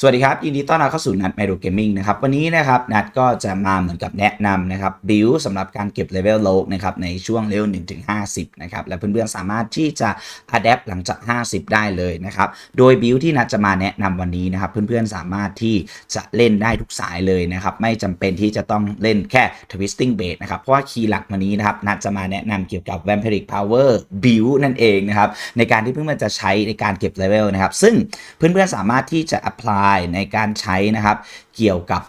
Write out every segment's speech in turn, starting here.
สวัสดีครับ ยินดีต้อนรับเข้าสู่นัดไมโ o เกมมิ่งนะครับ วันนี้นะครับ นัดก็จะมาเหมือนกับแนะนำนะครับบิลสำหรับการเก็บเลเวลโลกนะครับในช่วงเลเวล1ถึง50 นะครับ และเพื่อนๆ สามารถที่จะอัดแอปหลังจาก 50 ได้เลยนะครับ โดยบิลที่นัดจะมาแนะนำวันนี้นะครับ เพื่อนๆ สามารถที่จะเล่นได้ทุกสายเลยนะครับ ไม่จำเป็นที่จะต้องเล่นแค่ Twisting Bait นะครับ เพราะว่าคีย์หลักวันนี้นะครับ นัดจะมาแนะนำเกี่ยวกับ Vampiric Power Build นั่นเองนะครับในการที่เพื่อนๆจะใช้ในการเก็บเลเวลนะครับซึ่งเพื่อนๆสามารถที่จะ apply ในการใช้นะครับ เกี่ยวกับ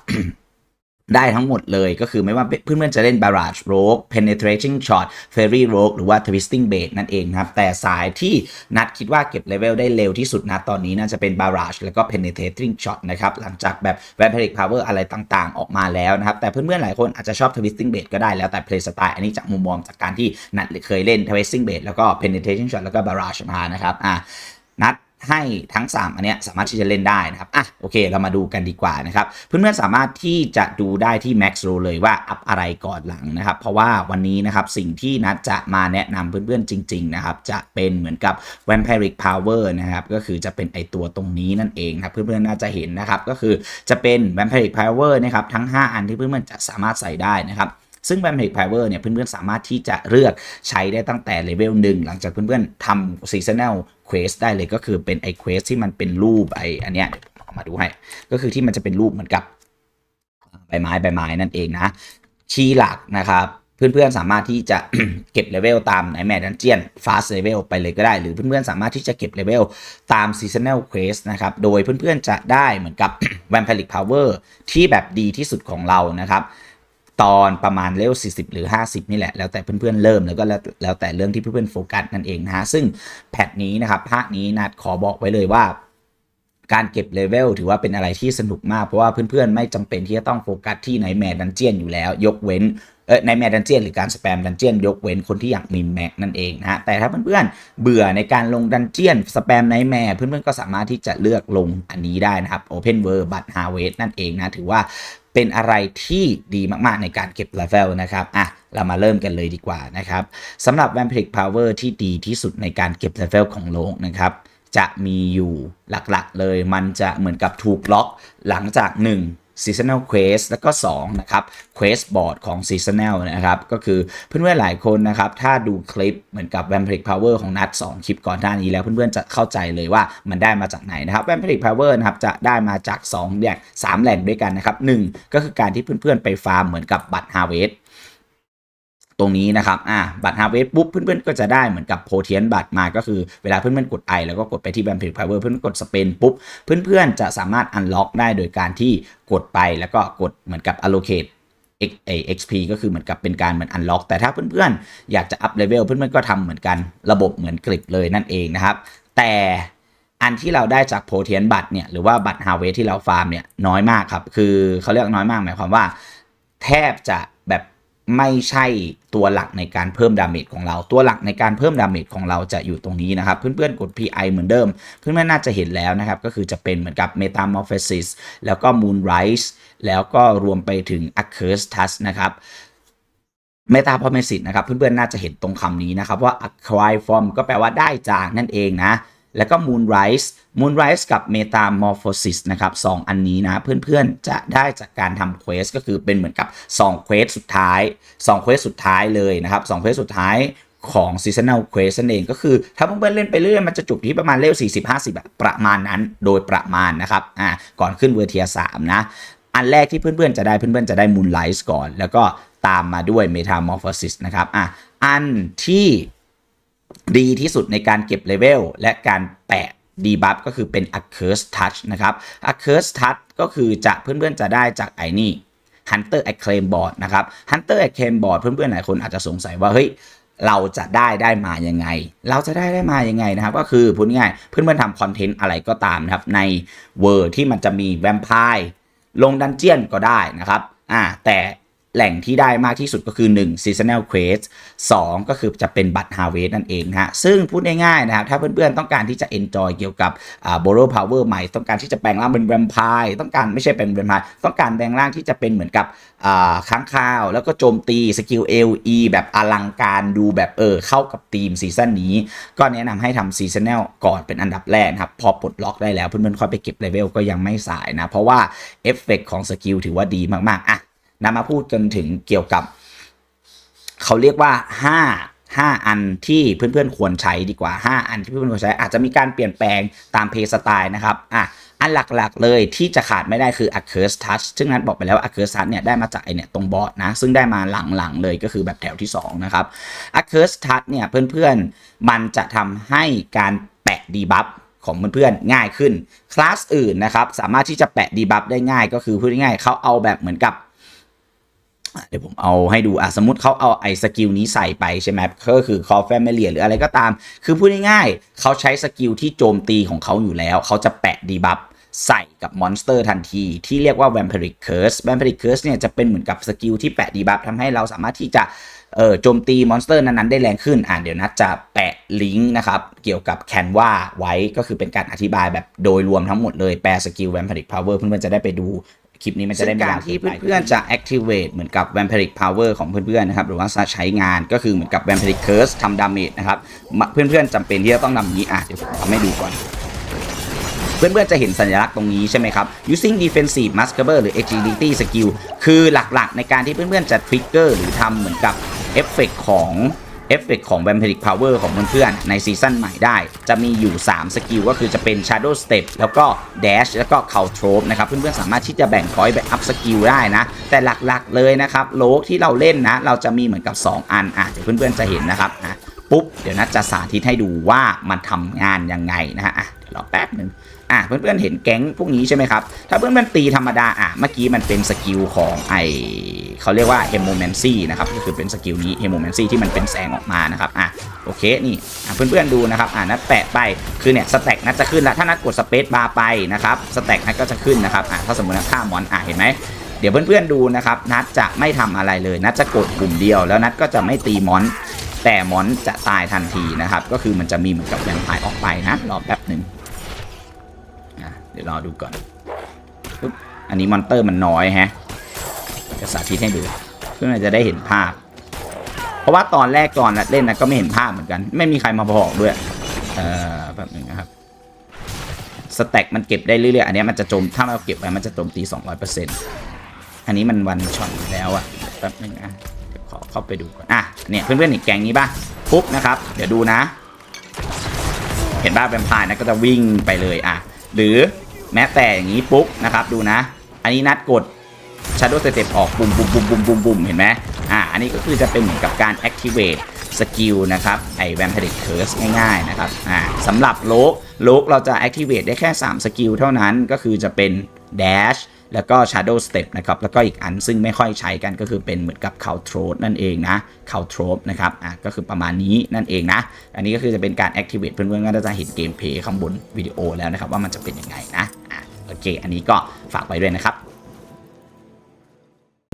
ได้ทั้งหมดเลยก็คือไม่ว่าเพื่อนๆจะเล่น barrage rogue penetrating shot fairy rogue หรือว่า twisting bait นั่นเองนะครับ แต่สายที่นัดคิดว่าเก็บเลเวลได้เร็วที่สุดนะตอนนี้น่าจะเป็น barrage แล้วก็ penetrating shot นะครับ หลังจากแบบ vampiric power อะไรต่างๆ ออกมาแล้วนะครับ แต่เพื่อนๆหลายคนอาจจะชอบ twisting bait ก็ได้แล้วแต่ play style อันนี้จากมุมมองจากการที่นัดเคยเล่น twisting bait แล้วก็ penetrating shot แล้วก็ barrage มานะครับอะนัด ให้ทั้ง 3 อันเนี้ยสามารถที่จะเล่นได้นะครับ อะโอเคเรามาดูกันดีกว่านะครับ เพื่อนๆสามารถที่จะดูได้ที่ Max Row เลยว่าอัพอะไรก่อนหลังนะครับ เพราะว่าวันนี้นะครับสิ่งที่นัดจะมาแนะนำเพื่อนๆจริงๆนะครับจะเป็นเหมือนกับ Vampiric Power นะครับก็คือจะเป็นไอตัวตรงนี้นั่นเองครับเพื่อนๆน่าจะเห็นนะครับก็คือจะเป็น Vampiric Power นะครับทั้ง 5 อันที่เพื่อนๆจะสามารถใส่ได้นะครับ ซึ่ง Vampiric Power เนี่ยเพื่อนๆสามารถที่จะเลือกใช้ได้ตั้งแต่เลเวลหนึ่งหลังจากเพื่อนๆทำ Seasonal Quest ได้เลยก็คือเป็นไอ Quest ที่มันเป็นรูปไออันเนี้ยเดี๋ยวผมเอามาดูให้ ก็คือที่มันจะเป็นรูปเหมือนกับใบไม้ใบไม้นั่นเองนะคีย์หลักนะครับเพื่อนๆ สามารถที่จะเก็บเลเวลตามในแมดดันเจียน fast level ไปเลยก็ได้ หรือเพื่อนๆ สามารถที่จะเก็บเลเวลตาม seasonal quest นะครับ โดยเพื่อนๆ จะได้เหมือนกับ vampiric power ที่แบบดีที่สุดของเรานะครับ ตอนประมาณเลเวล40 หรือ 50 นี่แหละ แล้วแต่เพื่อนๆเริ่มแล้วก็แล้วแต่เรื่องที่เพื่อนๆโฟกัสนั่นเองนะฮะซึ่งแพทนี้นะครับภาคนี้นัดขอบอกไว้เลยว่าการเก็บเลเวลถือว่าเป็นอะไรที่สนุกมาก เพราะว่าเพื่อนๆ ไม่จำเป็นที่จะต้องโฟกัสที่ในแมดดันเจียนอยู่แล้ว ยกเว้นเออในแมดดันเจียนหรือการสแปมดันเจียนยกเว้นคนที่อยากมีแม็กนั่นเองนะฮะแต่ถ้าเพื่อนๆ เบื่อในการลงดันเจียนสแปมในแมเพื่อนๆ ก็สามารถที่จะเลือกลงอันนี้ได้นะครับ Open World บัตฮาเวสนั่นเองนะ ถือว่า เป็นอะไรที่ดีมากๆในการเก็บเลเวลนะครับอะเรามาเริ่มกันเลยดีกว่านะครับสำหรับ Vampiric Power ที่ดีที่สุดในการเก็บเลเวลของโลกนะครับจะมีอยู่หลักๆเลยมันจะเหมือนกับถูกล็อกหลังจาก 1 Seasonal Quest แล้วก็ 2 นะครับ Quest Board ของ Seasonal นะครับ ก็คือเพื่อนๆหลายคนนะครับ ถ้าดูคลิปเหมือนกับ Vampiric Power ของนัด2 คลิปก่อนหน้านี้แล้วเพื่อนๆจะเข้าใจเลยว่ามันได้มาจากไหนนะครับ Vampiric Power นะครับจะได้มาจาก2แหล่ง3แหล่งด้วยกันนะครับ 1 ก็คือการที่เพื่อนๆไปฟาร์มเหมือนกับบัตร Harvest ตรงนี้นะครับ อ่า บัตรฮาร์เวสปุ๊บ เพื่อนๆ ก็จะได้เหมือนกับโพเทียนบัตรมา ก็คือเวลาเพื่อนๆ กดไอแล้วก็กดไปที่แบมเพล p พาวเวอร์เพื่อนกดสเปนปุ๊บ เพื่อนๆ จะสามารถอันล็อกได้โดยการที่กดไปแล้วก็กดเหมือนกับ allocate X XP ก็คือเหมือนกับเป็นการเหมือนอันล็อก แต่ถ้าเพื่อนๆ อยากจะอัพเลเวลเพื่อนๆ ก็ทำเหมือนกันระบบเหมือนกริปเลยนั่นเองนะครับ แต่อันที่เราได้จากโพเทียนบัตรเนี่ยหรือว่าบัตรฮาเวสที่เราฟาร์มเนี่ยน้อยมากครับ คือเขาเรียกน้อยมากหมายความว่า แทบจะ ไม่ใช่ตัวหลักในการเพิ่มดาเมจของเรา ตัวหลักในการเพิ่มดาเมจของเราจะอยู่ตรงนี้นะครับ เพื่อนๆ กด PI เหมือนเดิม เพื่อนๆ น่าจะเห็นแล้วนะครับ ก็คือจะเป็นเหมือนกับ Metamorphosis แล้วก็ Moonrise แล้วก็รวมไปถึง Accursed Touch นะครับ Metamorphosis นะครับ เพื่อนๆ น่าจะเห็นตรงคำนี้นะครับ ว่า Acquire Form ก็แปลว่าได้จากนั่นเองนะ แล้วก็ Moonrise Moonrise กับ Metamorphosis นะครับสองอันนี้นะเพื่อนๆจะได้จากการทำเควสก็คือเป็นเหมือนกับ2เควสสุดท้าย2เควสสุดท้ายเลยนะครับ2เควสสุดท้ายของ Seasonal Quest นั่นเองก็คือ ถ้าเพื่อนๆเล่นไปเรื่อยมันจะจบที่ประมาณเลเวล40 50แบบประมาณนั้นโดยประมาณนะครับอ่าก่อนขึ้นเวอร์เทีย3นะ อันแรกที่เพื่อนๆจะได้เพื่อนๆจะได้ Moonrise ก่อน แล้วก็ตามมาด้วย Metamorphosis นะครับอะอันที่ ดีที่สุดในการเก็บเลเวลและการแปะดีบัฟก็คือเป็น a c c u r s e Touch นะครับ a c c u r s e Touch ก็คือจะเพื่อนๆจะได้จากไอ้นี่ Hunter Acclaim Board นะครับ Hunter Acclaim Board เพื่อนๆหลายคนอาจจะสงสัยว่าเฮ้ยเราจะได้ได้มายังไง เราจะได้ได้มายังไงนะครับ ก็คือพูดง่ายเพื่อนๆทำคอนเทนต์อะไรก็ตามนะครับ ในเวอร์ที่มันจะมีแวมไพร์ลงดันเจียนก็ได้นะครับอ่าแต่ แหล่งที่ได้มากที่สุดก็คือ 1 seasonal quest 2 ก็คือจะเป็นบัตร harvest นั่นเองฮะซึ่งพูดง่ายๆนะครับถ้าเพื่อนๆต้องการที่จะ enjoy เกี่ยวกับอ่า borrow power ใหม่ ต้องการที่จะแปลงร่างเป็นแวมไพร์ต้องการไม่ใช่เป็นแวมไพร์ต้องการแปลงร่างที่จะเป็นเหมือนกับค้างคาว แล้วก็โจมตีสกิล LE แบบอลังการดูแบบเออเข้ากับธีมซีซั่นนี้ ก็แนะนำให้ทำ seasonal ก่อนเป็นอันดับแรกนะครับ พอปลดล็อกได้แล้วเพื่อนๆค่อยไปเก็บเลเวลก็ยังไม่สายนะ เพราะว่าเอฟเฟกของสกิลถือว่าดีมากๆ อะ นำมาพูดกันถึงเกี่ยวกับ เขาเรียกว่า5 5อันที่เพื่อนๆควรใช้ดีกว่า 5 อันที่เพื่อนๆควรใช้ อาจจะมีการเปลี่ยนแปลงตามเพย์สไตล์นะครับอะอันหลักๆเลยที่จะขาดไม่ได้คือ a c u r s e Touch ซึ่งนั้นบอกไปแล้วว่า a c u r s e Touch เนี่ยได้มาจากไอเนี่ยตรงบอสนะ ซึ่งได้มาหลังๆเลยก็คือแบบแถวที่ 2 นะครับ a c u r s e Touch เนี่ยเพื่อนๆ มันจะทำให้การแปะดีบัฟของเพื่อนๆ ง่ายขึ้น คลาสอื่นนะครับ สามารถที่จะแปะดีบัฟได้ง่ายก็คือพูดง่ายๆเขาเอาแบบเหมือนกับ เดี๋ยวผมเอาให้ดูอะสมมติเขาเอาไอ้สกิลนี้ใส่ไปใช่ไหมก็คือ call family หรืออะไรก็ตาม คือพูดง่ายๆเขาใช้สกิลที่โจมตีของเขาอยู่แล้ว เขาจะแปะดีบัฟใส่กับมอนสเตอร์ทันที ที่เรียกว่า vampiric curse vampiric curse เนี่ยจะเป็นเหมือนกับสกิลที่แปะดีบัฟทำให้เราสามารถที่จะเออโจมตีมอนสเตอร์นั้นๆได้แรงขึ้น อ่าเดี๋ยวนัดจะแปะลิงก์นะครับ เกี่ยวกับแคนวาไว้ก็คือเป็นการอธิบายแบบโดยรวมทั้งหมดเลย แปลสกิล vampiric power เพื่อนๆจะได้ไปดู คลิปนี้มันจะได้ไม่ยาวที่เพื่อนๆจะ activate เหมือนกับ vampiric power ของเพื่อนๆนะครับหรือว่าใช้งานก็คือเหมือนกับ vampiric curse ทำ damage นะครับมาเพื่อนๆจำเป็นที่จะต้องนำอย่างนี้อะเดี๋ยวผมทำให้ดูก่อนเพื่อนๆจะเห็นสัญลักษณ์ตรงนี้ใช่ไหมครับ using defensive muskeber หรือ agility skill คือหลักๆ ในการที่เพื่อนๆจะ trigger หรือทำเหมือนกับเอฟเฟกของ เอฟเฟกของ vampiric power ของเพื่อนๆในซีซั่นใหม่ได้ จะมีอยู่ 3 สกิลก็คือจะเป็น shadow step แล้วก็ dash แล้วก็ c o u t r o p e นะครับ เพื่อนๆสามารถที่จะแบ่ง point ไป up สกิลได้นะ แต่หลักๆเลยนะครับโลกที่เราเล่นนะ เราจะมีเหมือนกับ 2 อันอะเดี๋ยวเพื่อนๆจะเห็นนะครับอะปุ๊บ เดี๋ยวนัดจะสาธิตให้ดูว่ามันทำงานยังไงนะฮะอะเดี๋ยวรอแป๊บหนึ่ง อะเพื่อนๆเห็นแก๊งพวกนี้ใช่ไหมครับ ถ้าเพื่อนๆตีธรรมดาอะเมื่อกี้มันเป็นสกิลของไอเขาเรียกว่า h e m o m a n c y นะครับก็คือเป็นสกิลนี้ h e m o m a n c y ที่มันเป็นแสงออกมานะครับอะโอเคนี่อะเพื่อนๆดูนะครับอะนัดแปะไปคือเนี่ยสแต็กนัดจะขึ้นแล้วถ้านัดกดสเปซบาร์ไปนะครับสแต็กนัดก็จะขึ้นนะครับอะถ้าสมมตินัดฆ่ามอนอะเห็นไหมเดี๋ยวเพื่อนๆดูนะครับนัดจะไม่ทำอะไรเลย นัดจะกดปุ่มเดียว แล้วนัดก็จะไม่ตีมอน แต่มอนจะตายทันทีนะครับก็คือมันจะมีเหมือนกับแวมไพร์ออกไปนะรอแป๊บหนึ่ง เดี๋ยวรอดูก่อนปึ๊บอันนี้มอนเตอร์มันน้อยฮะจะสาธิตให้ดู เพื่อนๆจะได้เห็นภาพ เพราะว่าตอนแรกตอนเล่นนะก็ไม่เห็นภาพเหมือนกัน ไม่มีใครมาบอกด้วยเอ่อแบบนึงนะครับสแต็กมันเก็บได้เรื่อยๆ อันนี้มันจะโจม ถ้าเราเก็บไปมันจะโจมตี 200%อันนี้มันวันช็อตแล้วอะแป๊บนึงอะเดี๋ยวขอเข้าไปดูก่อน อะ เนี่ยเพื่อนๆเห็นแกงนี้ป่ะ ปุ๊บนะครับ เดี๋ยวดูนะ เห็นบ้าแวมพร์นะก็จะวิ่งไปเลยอะ หรือ แม้แต่อย่างนี้ปุ๊บนะครับดูนะ อันนี้นัดกด Shadow Step ออกบุ่มบุ่มบุ่มบุ่มบุ่มบุ่มเห็นไหมอ่าอันนี้ก็คือจะเป็นเหมือนกับการ activate สกิลนะครับไอแวมพดิกเคิร์สง่ายๆนะครับอ่าสำหรับโลกโลกเราจะ activate ได้แค่ 3 สกิลเท่านั้นก็คือจะเป็น dash แล้วก็ shadow step นะครับ แล้วก็อีกอันซึ่งไม่ค่อยใช้กันก็คือเป็นเหมือนกับ c o u t r o นั่นเองนะ c o u t r o นะครับ อะก็คือประมาณนี้นั่นเองนะ อันนี้ก็คือจะเป็นการ activate เพื่อนๆก็จะเห็นเกมเพย์ข้างบนวิดีโอแล้วนะครับว่ามันจะเป็นยังไงนะ อะโอเค อันนี้ก็ฝากไว้ด้วยนะครับ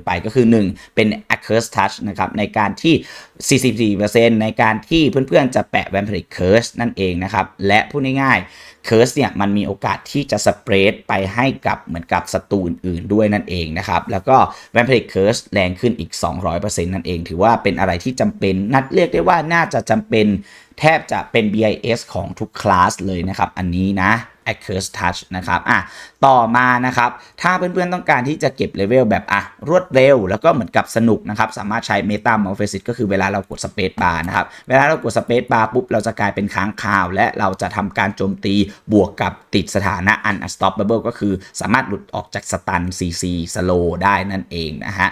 ไปก็คือ 1 เป็น Accurse Touch นะครับในการที่ 44%ในการที่เพื่อนๆ จะแปะ Vampiric Curse นั่นเองนะครับ และพูดง่ายๆ Curse เนี่ยมันมีโอกาสที่จะสเปรดไปให้กับเหมือนกับศัตรูอื่นๆด้วยนั่นเองนะครับ แล้วก็ Vampiric Curse แรงขึ้นอีก 200%นั่นเอง ถือว่าเป็นอะไรที่จำเป็นนัดเรียกได้ว่าน่าจะจำเป็นแทบจะเป็น BIS ของทุกคลาสเลยนะครับ อันนี้นะ Accurse Touch นะครับอะต่อมานะครับ ถ้าเพื่อนๆต้องการที่จะเก็บเลเวลแบบอะรวดเร็ว แล้วก็เหมือนกับสนุกนะครับ สามารถใช้ Meta m o r p h o s i s ก็คือเวลาเรากด Space Bar นะครับ เวลาเรากด Space Bar ปุ๊บ เราจะกลายเป็นค้างคาว และเราจะทำการโจมตีบวกกับติดสถานะ Unstoppable ก็คือสามารถหลุดออกจากสตัน CC Slow ได้นั่นเองนะฮะ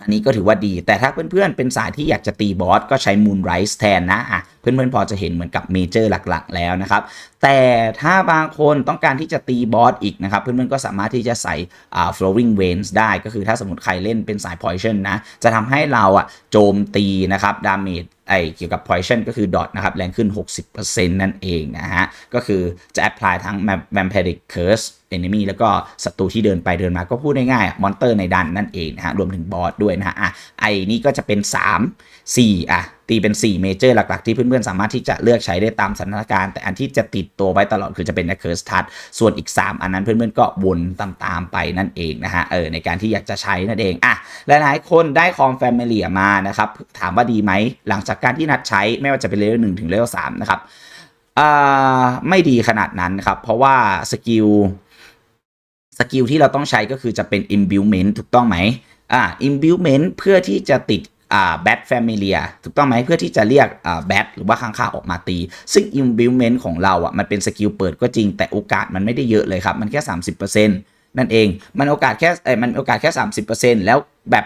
อันนี้ก็ถือว่าดี แต่ถ้าเพื่อนๆ เป็นสายที่อยากจะตีบอสก็ใช้ Moonrise แทนนะอะเพื่อนๆ พอจะเห็นเหมือนกับเมเจอร์หลักๆ แล้วนะครับ แต่ถ้าบางคนต้องการที่จะตีบอสอีกนะครับ เพื่อนๆ ก็สามารถที่จะใส่อ่า flowing veins ได้ก็คือถ้าสมมติใครเล่นเป็นสาย poison นะ จะทำให้เราอะโจมตีนะครับดาเมจไอเกี่ยวกับ poison ก็คือ dot นะครับแรงขึ้น 60%นั่นเองนะฮะก็คือจะ apply ทั้ง vampiric curse enemy แล้วก็ศัตรูที่เดินไปเดินมาก็พูดง่ายๆมอนเตอร์ในดันนั่นเองนะฮะรวมถึงบอสด้วยนะฮะอะไอนี่ก็จะเป็น 3 4อะตีเป็น 4 เมเจอร์หลัก ๆ ที่เพื่อนๆ สามารถที่จะเลือกใช้ได้ตามสถานการณ์ แต่อันที่จะติดตัวไว้ตลอดคือจะเป็น Curse Touch ส่วนอีก 3 อันนั้นเพื่อนๆ ก็วนตามๆไปนั่นเองนะฮะเออในการที่อยากจะใช้นั่นเองอะหลายๆคนได้คอมแฟมิลี่มานะครับ ถามว่าดีไหม หลังจากการที่นัดใช้ไม่ว่าจะเป็นเลเวลหนึ่งถึงเลเวลสามนะครับอ่าไม่ดีขนาดนั้นครับ เพราะว่าสกิล สกิลที่เราต้องใช้ก็คือจะเป็น imbuement ถูกต้องไหมอ่า imbuement เพื่อที่จะติดอ่า bat familia ถูกต้องไหมเพื่อที่จะเรียกอ่า bat หรือว่าข้างคาวออกมาตี ซึ่ง imbuement ของเราอะมันเป็นสกิลเปิดก็จริงแต่โอกาสมันไม่ได้เยอะเลยครับ มันแค่ 30%นั่นเอง มันโอกาสแค่เอ้ยมันโอกาสแค่ 30%แล้วแบบ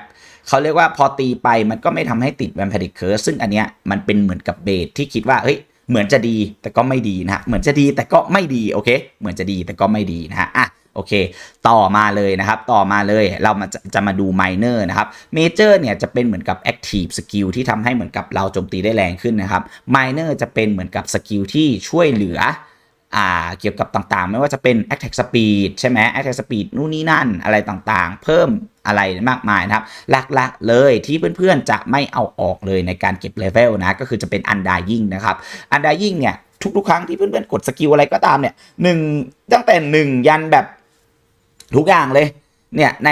เขาเรียกว่าพอตีไปมันก็ไม่ทำให้ติด vampiric curse ซึ่งอันเนี้ยมันเป็นเหมือนกับเบสที่คิดว่าเฮ้ยเหมือนจะดีแต่ก็ไม่ดีนะฮะเหมือนจะดีแต่ก็ไม่ดีโอเค เหมือนจะดีแต่ก็ไม่ดีนะฮะอะ โอเค ต่อมาเลยนะครับ ต่อมาเลยเรามาจะจะมาดู minor นะครับ major เนี่ยจะเป็นเหมือนกับ active skill ที่ทำให้เหมือนกับเราโจมตีได้แรงขึ้นนะครับ minor จะเป็นเหมือนกับสกิลที่ช่วยเหลืออ่าเกี่ยวกับต่างๆ ไม่ว่าจะเป็น attack speed ใช่ไหม attack speed นู่นนี่นั่นอะไรต่างๆ เพิ่มอะไรมากมายนะครับ หลักๆเลยที่เพื่อนๆจะไม่เอาออกเลยในการเก็บเลเวลนะ ก็คือจะเป็น undying นะครับ undying เนี่ยทุกๆครั้งที่เพื่อนๆกดสกิลอะไรก็ตามเนี่ยหนึ่งตั้งแต่หนึ่งยันแบบ ทุกอย่างเลย เนี่ยใน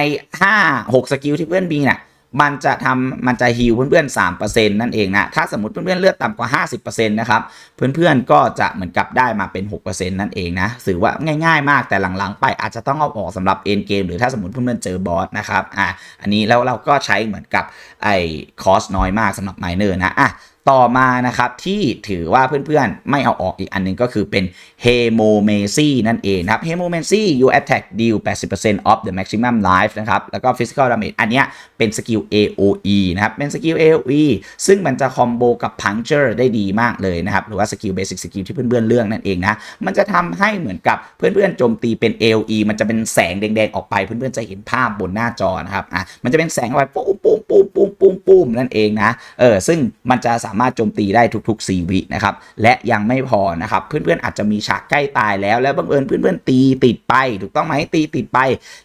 5 6 สกิลที่เพื่อนมีเนี่ยมันจะทำมันจะฮิวเพื่อนๆ 3%นั่นเองนะ ถ้าสมมติเพื่อนๆ เลือดต่ำกว่า 50%นะครับ เพื่อนๆ ก็จะเหมือนกับได้มาเป็น 6%นั่นเองนะถือว่าง่ายๆ มากแต่หลังๆ ไปอาจจะต้องเอาออกสำหรับเอ็นเกมหรือถ้าสมมติเพื่อนๆ เจอบอสนะครับ อะ อันนี้แล้วเราก็ใช้เหมือนกับไอ้คอสน้อยมากสำหรับไมเนอร์นะ อะ ต่อมานะครับที่ถือว่าเพื่อนๆ ไม่เอาออกอีกอันหนึงก็คือเป็น h e m o m a c y นั่นเองนะครับ h e m o m a c y you attack deal 80% of the maximum life นะครับแล้วก็ physical damage อันเนี้ยเป็นสกิล AOE นะครับเป็นสกิล AOE ซึ่งมันจะคอมโบกับ puncture ได้ดีมากเลยนะครับหรือว่าสกิล basic สกิลที่เพื่อนๆเลือกนั่นเองนะมันจะทำให้เหมือนกับเพื่อนๆโจมตีเป็น AOE มันจะเป็นแสงแดงๆออกไปเพื่อนๆจะเห็นภาพบนหน้าจอนะครับอะมันจะเป็นแสงออกไปปุ้มปุ้มปุ้มปุ้มปุ้มปุ้มนั่นเองนะเออซึ่งมันจะสามารถมาโจมตีได้ทุกๆ 4 วินะครับ และยังไม่พอนะครับ เพื่อนๆอาจจะมีฉากใกล้ตายแล้ว แล้วบังเอิญเพื่อนๆตีติดไป ถูกต้องไหมตีติดไป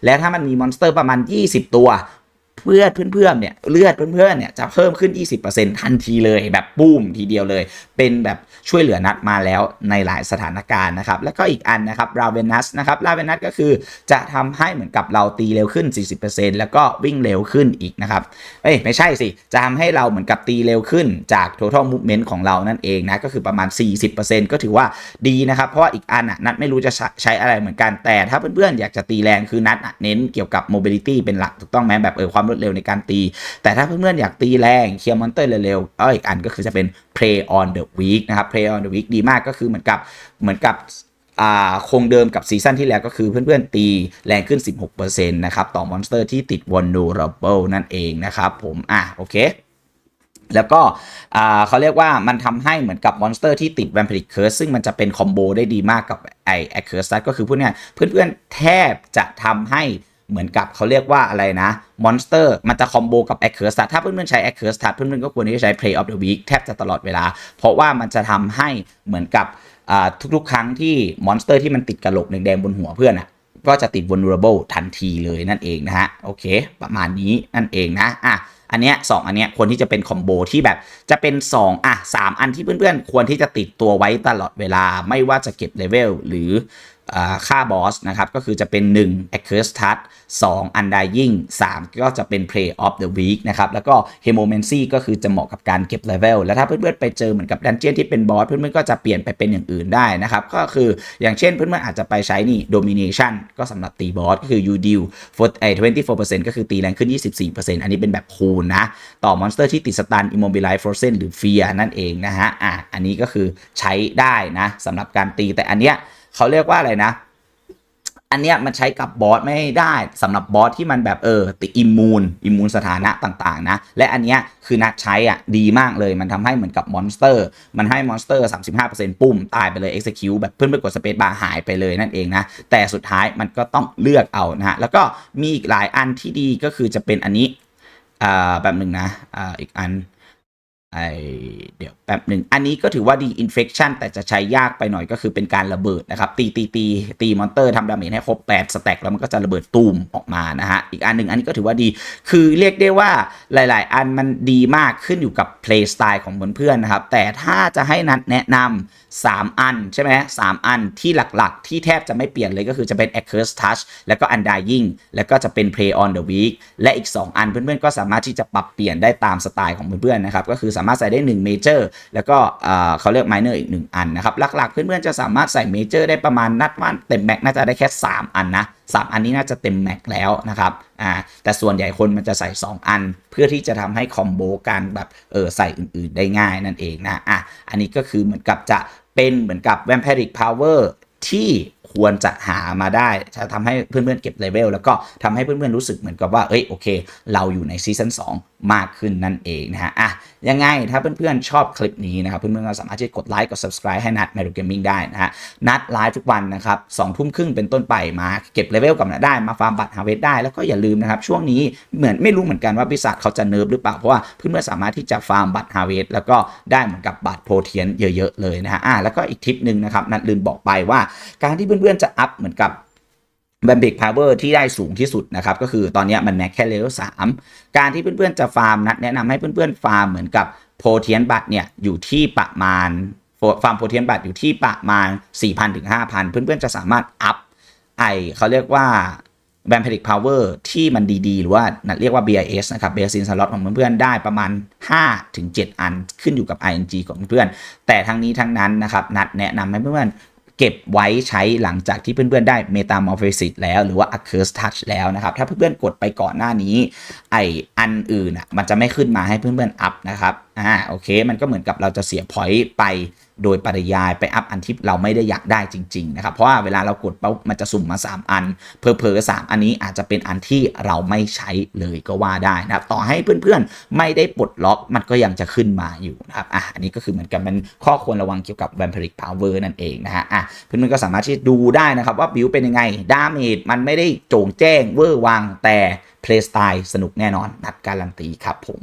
แล้วถ้ามันมีมอนสเตอร์ประมาณ 20 ตัว เพื่อนเพื่อนๆเนี่ยเลือดเพื่อนๆเนี่ยจะเพิ่มขึ้น 20%ทันทีเลยแบบปุ้มทีเดียวเลย เป็นแบบช่วยเหลือนัดมาแล้วในหลายสถานการณ์นะครับ แล้วก็อีกอันนะครับราเวนัสนะครับราเวนัสก็คือจะทำให้เหมือนกับเราตีเร็วขึ้น 40%แล้วก็วิ่งเร็วขึ้นอีกนะครับเอ้ยไม่ใช่สิ จะทำให้เราเหมือนกับตีเร็วขึ้นจาก total movement ของเรานั่นเองนะก็คือประมาณ 40%ก็ถือว่าดีนะครับ เพราะว่าอีกอันอะนัดไม่รู้จะใช้อะไรเหมือนกันแต่ถ้าเพื่อนๆอยากจะตีแรงคือนัดเน้นเกี่ยวกับ mobility เป็นหลักถูกต้องไหมแบบเออความรวดเร็วในการตี แต่ถ้าเพื่อนๆอยากตีแรงเคลียร์มอนเตอร์เร็วๆอ้ยอีกอันก็คือจะเป็น play on the weak นะครับ play on the weak ดีมากก็คือเหมือนกับเหมือนกับคงเดิมกับซีซั่นที่แล้วก็คือเพื่อนๆตีแรงขึ้น 16%นะครับ ต่อมอนสเตอร์ที่ติด vulnerable นั่นเองนะครับผมอะโอเคแล้วก็เขาเรียกว่ามันทำให้เหมือนกับมอนสเตอร์ที่ติด Vampiric Curse ซึ่งมันจะเป็นคอมโบได้ดีมากกับไอไอ Curse ก็คือพวกเนี้ยเพื่อนๆแทบจะทำให้ เหมือนกับเขาเรียกว่าอะไรนะมอนสเตอร์มันจะคอมโบกับ a c c u r s e ถ้าเพื่อนๆใช้ a c c u r s e เพื่อนๆก็ควรที่จะใช้ Play of the Week แทบจะตลอดเวลา เพราะว่ามันจะทำให้เหมือนกับทุกๆ ครั้งที่มอนสเตอร์ที่มันติดกระโหลกแดงๆบนหัวเพื่อนอะก็จะติด vulnerable ทันทีเลยนั่นเองนะฮะโอเค ประมาณนี้นั่นเองนะอะอันเนี้ยสองอันเนี้ยควรที่จะเป็นคอมโบที่แบบจะเป็น 2 อะ 3 อันที่เพื่อนๆ ควรที่จะติดตัวไว้ตลอดเวลาไม่ว่าจะเก็บเลเวลหรือ ค่าบอสนะครับก็คือจะเป็น 1 Accurate Touch 2 Undying 3 ก็จะเป็น Play of the Week นะครับ แล้วก็ Hemomancy ก็คือจะเหมาะกับการเก็บเลเวลแล้วถ้าเพื่อนๆ ไปเจอเหมือนกับดันเจียนที่เป็นบอส เพื่อนๆ ก็จะเปลี่ยนไปเป็นอย่างอื่นได้นะครับ ก็คืออย่างเช่นเพื่อนๆ อาจจะไปใช้นี่ Domination ก็สำหรับตีบอส ก็คือ you deal for ไอ้24%ก็คือตีแรงขึ้น 24%อันนี้เป็นแบบคูณนะ ต่อมอนสเตอร์ที่ติดสตัน Immobilize Frozen หรือ Fear นั่นเองนะฮะอะอันนี้ก็คือใช้ได้นะสำหรับการตีแต่อันเนี้ย เขาเรียกว่าอะไรนะ อันเนี้ยมันใช้กับบอสไม่ได้สำหรับบอสที่มันแบบเออติอิมมูนอิมมูนสถานะต่างๆ นะ และอันเนี้ยคือนัดใช้อะดีมากเลยมันทำให้เหมือนกับมอนสเตอร์ มันให้มอนสเตอร์ 35%ปุ้มตายไปเลย execute แบบเพื่อนไปกดสเปซบาร์หายไปเลยนั่นเองนะ แต่สุดท้ายมันก็ต้องเลือกเอานะฮะแล้วก็มีอีกหลายอันที่ดีก็คือจะเป็นอันนี้อ่าแบบหนึ่งนะอ่าอีกอัน ไอเดี๋ยวแป๊บหนึ่งอันนี้ก็ถือว่าดี infection แต่จะใช้ยากไปหน่อยก็คือเป็นการระเบิดนะครับ ตีตีตีตีมอนเตอร์ทำดาเมจให้ครบ8สแต็กแล้วมันก็จะระเบิดตูมออกมานะฮะ อีกอันหนึ่งอันนี้ก็ถือว่าดี คือเรียกได้ว่าหลาย ๆ อันมันดีมากขึ้นอยู่กับ play style ของเพื่อนๆนะครับ แต่ถ้าจะให้นัดแนะนำ3 อันใช่ไหมสามอันที่หลักๆ ที่แทบจะไม่เปลี่ยนเลยก็คือจะเป็น Accurate Touch แล้วก็ Undying แล้วก็จะเป็น Play on the Week และอีก 2 อันเพื่อนๆก็สามารถที่จะปรับเปลี่ยนได้ตามสไตล์ของเพื่อนๆนะครับก็คือสามารถใส่ได้1 Major แล้วก็เขาเรียก Minor อีก 1 อันนะครับ หลักๆ เพื่อนๆจะสามารถใส่ Major ได้ประมาณนัดว่าเต็มแม็กน่าจะได้แค่ 3 อันนะ3อันนี้น่าจะเต็มแม็กแล้วนะครับอ่าแต่ส่วนใหญ่คนมันจะใส่ 2 อัน เพื่อที่จะทำให้คอมโบการแบบเออใส่อื่นๆได้ง่ายนั่นเองนะอะอันนี้ก็คือเหมือนกับจะเป็นเหมือนกับ Vampiric Power ที่ควรจะหามาได้จะทำให้เพื่อนๆเก็บเลเวลแล้วก็ทำให้เพื่อนๆรู้สึกเหมือนกับว่า เอ้ยโอเค เราอยู่ในซีซั่น2 มากขึ้นนั่นเองนะฮะอะยังไงถ้าเพื่อนๆชอบคลิปนี้นะครับเพื่อนๆก็สามารถที่กดไลค์กด subscribe ให้นัด m e r o Gaming ได้นะฮะนัดไลฟ์ทุกวันนะครับสองทุ่มครึ่งเป็นต้นไปมาเก็บเลเวลกับนัดได้มาฟาร์มบัตรฮาเวสได้แล้วก็อย่าลืมนะครับช่วงนี้เหมือนไม่รู้เหมือนกันว่าพิศาจเขาจะเนิร์ฟหรือเปล่าเพราะว่าเพื่อนๆสามารถที่จะฟาร์มบัตรฮาเวสแล้วก็ได้เหมือนกับบัตรโพเทียนเยอะๆเลยนะฮะอะแล้วก็อีกทิปหนึ่งนะครับนัดลืมบอกไปว่า การที่เพื่อนๆจะอัพเหมือนกับ แบมบิกพาวเวอร์ที่ได้สูงที่สุดนะครับ ก็คือตอนนี้มันแม็กแค่เลเวลสามการที่เพื่อนๆจะฟาร์มนัดแนะนำให้เพื่อนๆฟาร์มเหมือนกับโพเทียนบัตเนี่ยอยู่ที่ประมาณฟาร์มโพเทียนบัตอยู่ที่ประมาณ 4,000ถึง5,000 เพื่อนๆจะสามารถอัพไอเขาเรียกว่าแบมเพลิกพาวเวอร์ที่มันดีๆ หรือว่าเรียกว่า BIS นะครับเบสินสล็อตของเพื่อนๆ ได้ประมาณ5ถึง7อันขึ้นอยู่กับ ING ของเพื่อนๆแต่ทั้งนี้ทั้งนั้นนะครับ นัดแนะนำให้เพื่อนๆ เก็บไว้ใช้หลังจากที่เพื่อนๆ ได้ Metamorphosis แล้วหรือว่า Accurse Touch แล้วนะครับ ถ้าเพื่อนๆ กดไปก่อนหน้านี้ ไออันอื่นอะมันจะไม่ขึ้นมาให้เพื่อนๆ อัพนะครับ อ่าโอเค มันก็เหมือนกับเราจะเสียพอยต์ไป โดยปริยายไปอัพอันที่เราไม่ได้อยากได้จริงๆนะครับ เพราะว่าเวลาเรากดปุ๊บมันจะสุ่มมา 3 อัน เพอเพอๆสามอันนี้อาจจะเป็นอันที่เราไม่ใช้เลยก็ว่าได้นะครับ ต่อให้เพื่อนๆ ไม่ได้ปลดล็อกมันก็ยังจะขึ้นมาอยู่นะครับอะอันนี้ก็คือเหมือนกับเป็นข้อควรระวังเกี่ยวกับ Vampiric Power นั่นเองนะฮะอะเพื่อนๆก็สามารถที่ดูได้นะครับว่าบิวเป็นยังไงดาเมจมันไม่ได้โจ่งแจ้งเวอร์วังแต่เพลย์สไตล์สนุกแน่นอนนัดการันตีครับผม